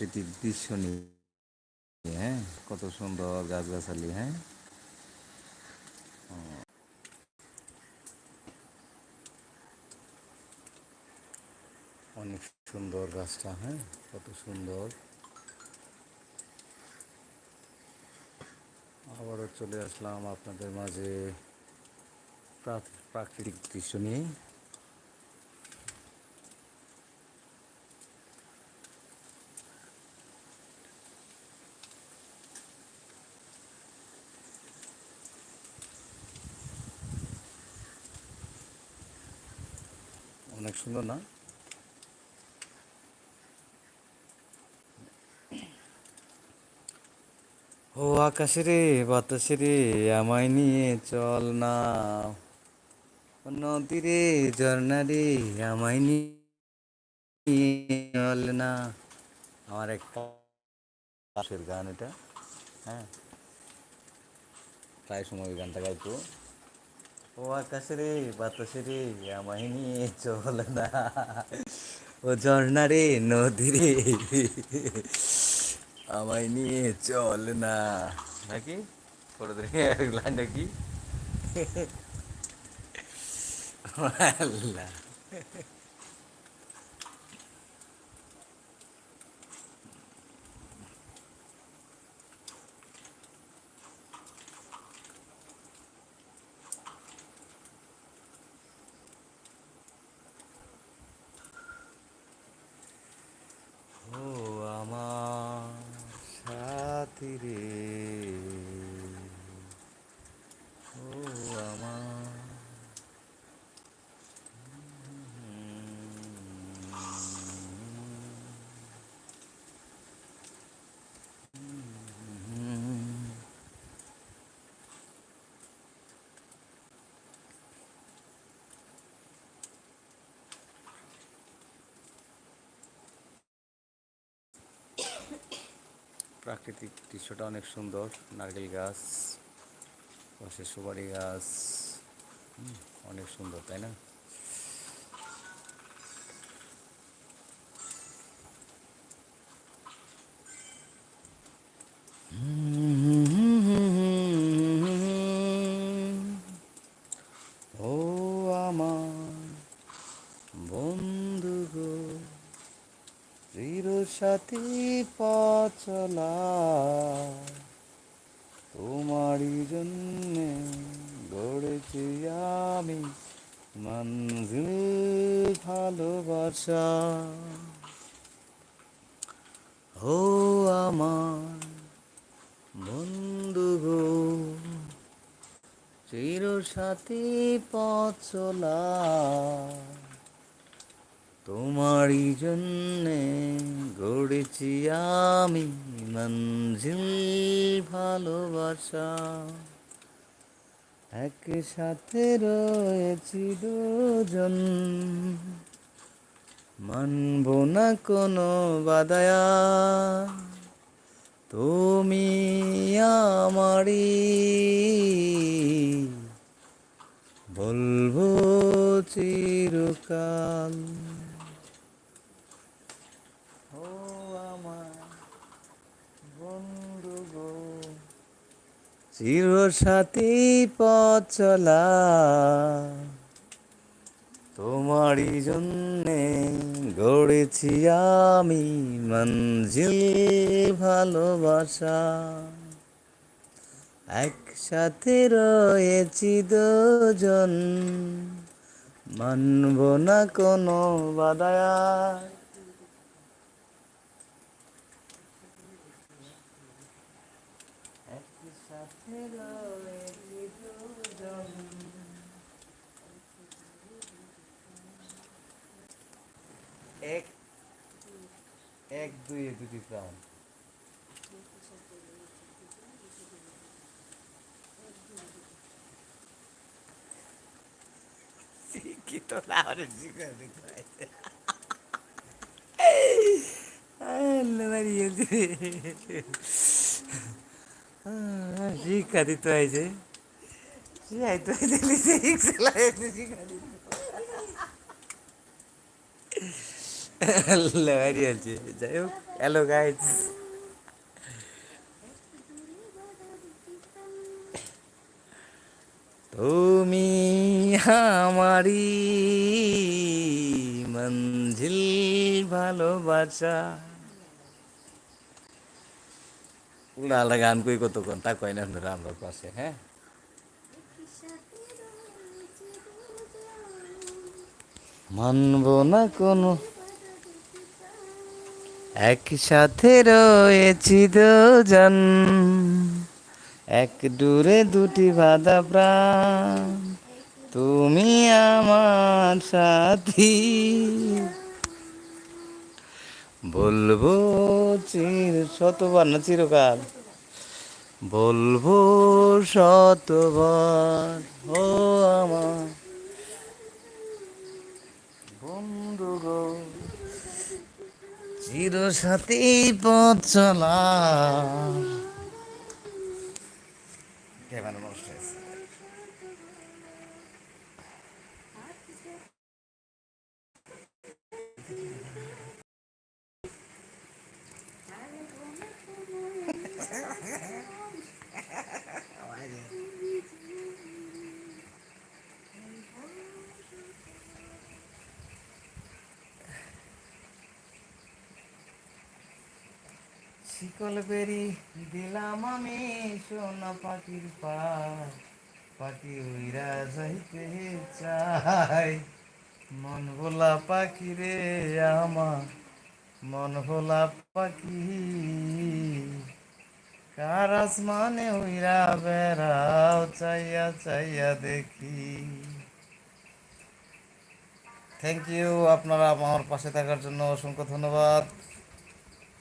প্রাকৃতিক দৃশ্য নিয়ে হ্যাঁ কত সুন্দর গাছগাছালি হ্যাঁ। অনেক সুন্দর গাছটা হ্যাঁ কত সুন্দর। আবারও চলে আসলাম আপনাদের মাঝে প্রা- প্রাকৃতিক দৃশ্য নিয়ে। অনেক সুন্দর না? ও আকাশে রে, বাতাসে রে, আমায় নিয়ে চল না। নদী রে, ঝর্ণা রে, আমায় নিয়ে চল না। আমার এক গান এটা হ্যাঁ? প্রায় সময় ওই গানটা গাইতো। ও আকাশে রে বাতাসে রে আমায় নিয়ে চল না। ও ঝর্ণা রে নদী রে আমায় নিয়ে চল না। নাকি? করে লাইনটা কি আল্লাহ ও আমার সাথী প্রাকৃতিক দৃশ্যটা অনেক সুন্দর। নারকেল গাছ, পাশে সুপারি গাছ। অনেক সুন্দর, তাই না? ও আমার বন্ধু। সাথী পচলা তোমারই জন্যে গড়েছি আমি মঞ্জিল ভালোবাসা। ও আমার বন্ধু গো চির সাথী পচলা তোমারই জন্যে গড়েছি আমি মঞ্জিল ভালোবাসা। একসাথে রয়েছি দুজন। মানব না কোনো বাদায়া তুমি আমারই বলব চিরকাল ও আমার বন্ধু গো চির সাথী পথ চলা, তোমারই জন্যে গড়েছি আমি মঞ্জিল ভালোবাসা। একসাথে রয়েছি দুজন, মানব না কোনো বাদায়া একসাথে রয়েছি দুজন এক এক দুই দুটি প্রাণ শিক্ষিত না হলে শিক্ষিত হয়েছে শিক্ষা দিতে হয়েছে শিখাইতে হয়েছে লেবারি আছে যাই হোক, হ্যালো গাইজ তুমি আমারি মঞ্জিল ভালোবাসা। উল্টা আলাদা গান কই কতক্ষণ? তা কয় না আপনারা আমরা পাশে হ্যাঁ? না কোনো। একসাথে রয়েছি দুজন। এক দূরে দুটি বাধা প্রাণ। তুমি আমার সাথী। বলব চির শতবার না চিরকাল? বলব শতবার, ও আমার বন্ধু গো। চির সাথী পথ চলা। শিকল বেরি দিলাম আমি সোনা পাখির পায় পাখি উইরা যাইতে চাই মন ভোলা পাখি রে আমার, মন ভোলা পাখি। কার আসমানে উইরা বেড়াও চাইয়া চাইয়া দেখি। থ্যাংক ইউ আপনারা আমার পাশে থাকার জন্য অসংখ্য ধন্যবাদ।